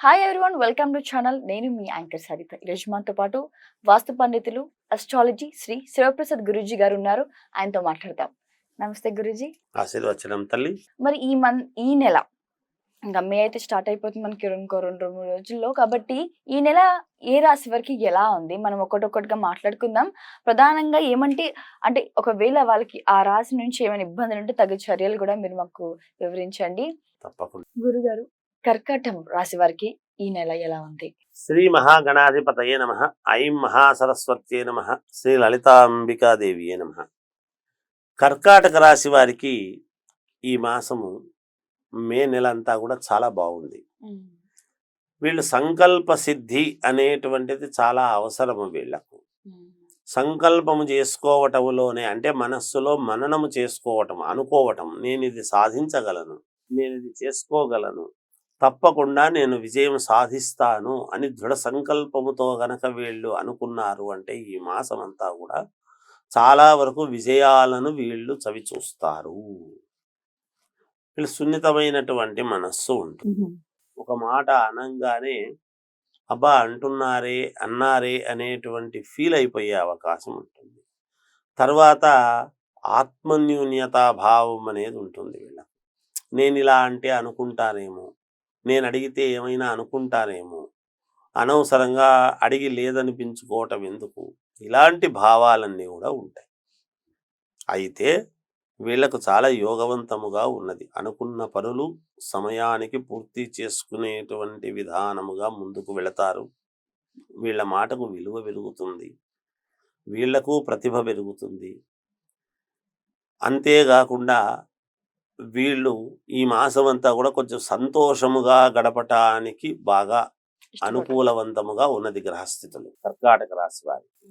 Hi everyone welcome to channel నేను మీ anchor Saritha. ఈరోజు మనతో పాటు వాస్తు పండితులు అస్ట్రాలజీ శ్రీ శివప్రసాద్ గురూజీ గారు ఉన్నారు. ఆయనతో మాట్లాడదాం. నమస్తే గురూజీ. ఆశీర్వచనం తల్లి. మరి ఈ మన్ ఈ నెల ఇంకా మే అయితే స్టార్ట్ అయిపోతుంది మనకి ఇంకో రెండు రెండు మూడు రోజుల్లో కాబట్టి ఈ నెల ఏ రాశి వరకు ఎలా ఉంది? మనం ఒకటొక్కటిగా మాట్లాడుకుందాం. ప్రధానంగా ఏమంటే అంటే ఒకవేళ వాళ్ళకి ఆ రాశి నుంచి ఏమైనా ఇబ్బందులు ఉంటే తగు చర్యలు కూడా మీరు మాకు వివరించండి. తప్పకుండా. గురుగారు కర్కటం రాశి వారికి ఈ నెల ఎలా ఉంది? శ్రీ మహాగణాధిపతయే నమ. ఐం మహాసరస్వత్యే నమ. శ్రీ లలితాంబికాదేవియే నమ. కర్కాటక రాశి వారికి ఈ మాసము మే నెల అంతా కూడా చాలా బాగుంది. వీళ్ళు సంకల్ప సిద్ధి అనేటువంటిది చాలా అవసరము వీళ్ళకు. సంకల్పము చేసుకోవటంలోనే అంటే మనస్సులో మననము చేసుకోవటం అనుకోవటం నేను ఇది సాధించగలను నేను ఇది చేసుకోగలను తప్పకుండా నేను విజయం సాధిస్తాను అని దృఢ సంకల్పముతో గనక వీళ్ళు అనుకున్నారు అంటే ఈ మాసం అంతా కూడా చాలా వరకు విజయాలను వీళ్ళు చవి చూస్తారు వీళ్ళు సున్నితమైనటువంటి మనస్సు ఉంటుంది. ఒక మాట అనంగానే అబ్బా! అంటున్నారే అన్నారే అనేటువంటి ఫీల్ అయిపోయే అవకాశం ఉంటుంది. తర్వాత ఆత్మన్యూన్యతా భావం అనేది ఉంటుంది వీళ్ళకి. నేను ఇలా అంటే అనుకుంటానేమో నేను అడిగితే ఏమైనా అనుకుంటానేమో అనవసరంగా అడిగి లేదనిపించుకోవటం ఎందుకు? ఇలాంటి భావాలన్నీ కూడా ఉంటాయి. అయితే వీళ్ళకు చాలా యోగవంతముగా ఉన్నది. అనుకున్న పనులు సమయానికి పూర్తి చేసుకునేటువంటి విధానముగా ముందుకు వెళతారు. వీళ్ళ మాటకు విలువ పెరుగుతుంది. వీళ్ళకు ప్రతిభ పెరుగుతుంది. అంతేకాకుండా వీళ్ళు ఈ మాసం అంతా కూడా కొంచెం సంతోషముగా గడపటానికి బాగా అనుకూలవంతముగా ఉన్నది గ్రహస్థితులు కర్కాటక రాశి వారికి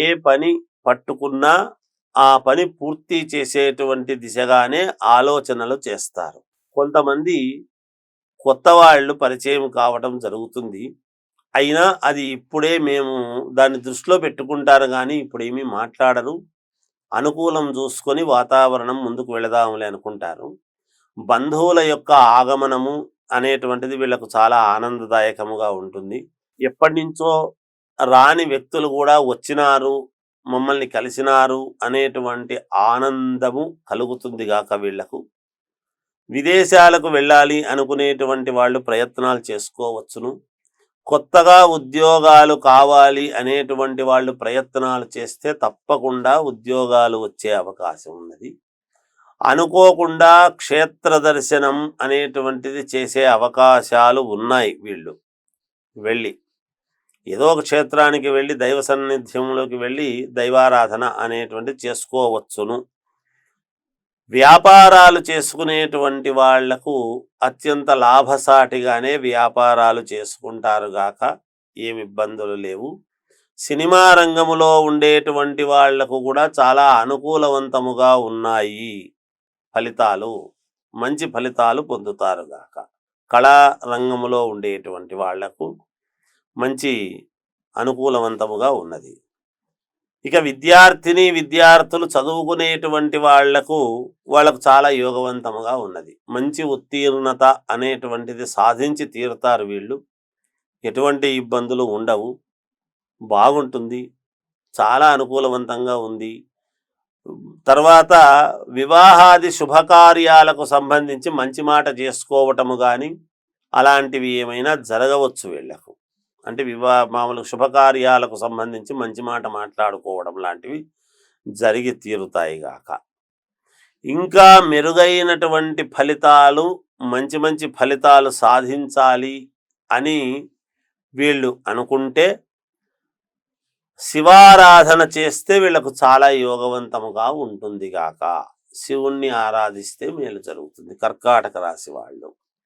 ఏ పని పట్టుకున్నా ఆ పని పూర్తి చేసేటువంటి దిశగానే ఆలోచనలు చేస్తారు. కొంతమంది కొత్త వాళ్ళు పరిచయం కావటం జరుగుతుంది. అయినా అది ఇప్పుడే మేము దాన్ని దృష్టిలో పెట్టుకుంటారు కానీ ఇప్పుడు ఏమీ మాట్లాడరు. అనుకూలం చూసుకొని వాతావరణం ముందుకు వెళదాములే అనుకుంటారు. బంధువుల యొక్క ఆగమనము అనేటువంటిది వీళ్ళకు చాలా ఆనందదాయకముగా ఉంటుంది. ఎప్పటి నుంచో రాని వ్యక్తులు కూడా వచ్చినారు మమ్మల్ని కలిసినారు అనేటువంటి ఆనందము కలుగుతుంది గాక వీళ్ళకు విదేశాలకు వెళ్ళాలి అనుకునేటువంటి వాళ్ళు ప్రయత్నాలు చేసుకోవచ్చును. కొత్తగా ఉద్యోగాలు కావాలి అనేటువంటి వాళ్ళు ప్రయత్నాలు చేస్తే తప్పకుండా ఉద్యోగాలు వచ్చే అవకాశం ఉన్నది. అనుకోకుండా క్షేత్ర దర్శనం అనేటువంటిది చేసే అవకాశాలు ఉన్నాయి వీళ్ళు. వెళ్ళి ఏదో ఒక క్షేత్రానికి వెళ్ళి దైవ సన్నిధ్యంలోకి వెళ్ళి దైవారాధన అనేటువంటి చేసుకోవచ్చును. వ్యాపారాలు చేసుకునేటువంటి వాళ్ళకు అత్యంత లాభసాటిగానే వ్యాపారాలు చేసుకుంటారు గాక ఏమి ఇబ్బందులు లేవు. సినిమా రంగములో ఉండేటువంటి వాళ్ళకు కూడా చాలా అనుకూలవంతముగా ఉన్నాయి ఫలితాలు మంచి ఫలితాలు పొందుతారు గాక. కళా రంగములో ఉండేటువంటి వాళ్ళకు మంచి అనుకూలవంతముగా ఉన్నది. ఇక విద్యార్థిని విద్యార్థులు చదువుకునేటువంటి వాళ్ళకు వాళ్ళకు చాలా యోగవంతముగా ఉన్నది. మంచి ఉత్తీర్ణత అనేటువంటిది సాధించి తీరుతారు వీళ్ళు. ఎటువంటి ఇబ్బందులు ఉండవు. బాగుంటుంది. చాలా అనుకూలవంతంగా ఉంది. తర్వాత వివాహాది శుభకార్యాలకు సంబంధించి మంచి మాట చేసుకోవటము కానీ అలాంటివి ఏమైనా జరగవచ్చు వీళ్ళకు అంటే వివాహ మామూలు శుభకార్యాలకు సంబంధించి మంచి మాట మాట్లాడుకోవడం లాంటివి జరిగి తీరుతాయి గాక. ఇంకా మెరుగైనటువంటి ఫలితాలు మంచి మంచి ఫలితాలు సాధించాలి అని వీళ్ళు అనుకుంటే శివారాధన చేస్తే వీళ్ళకు చాలా యోగవంతముగా ఉంటుంది గాక. శివుణ్ణి ఆరాధిస్తే మేలు జరుగుతుంది. కర్కాటక రాశి వాళ్ళు.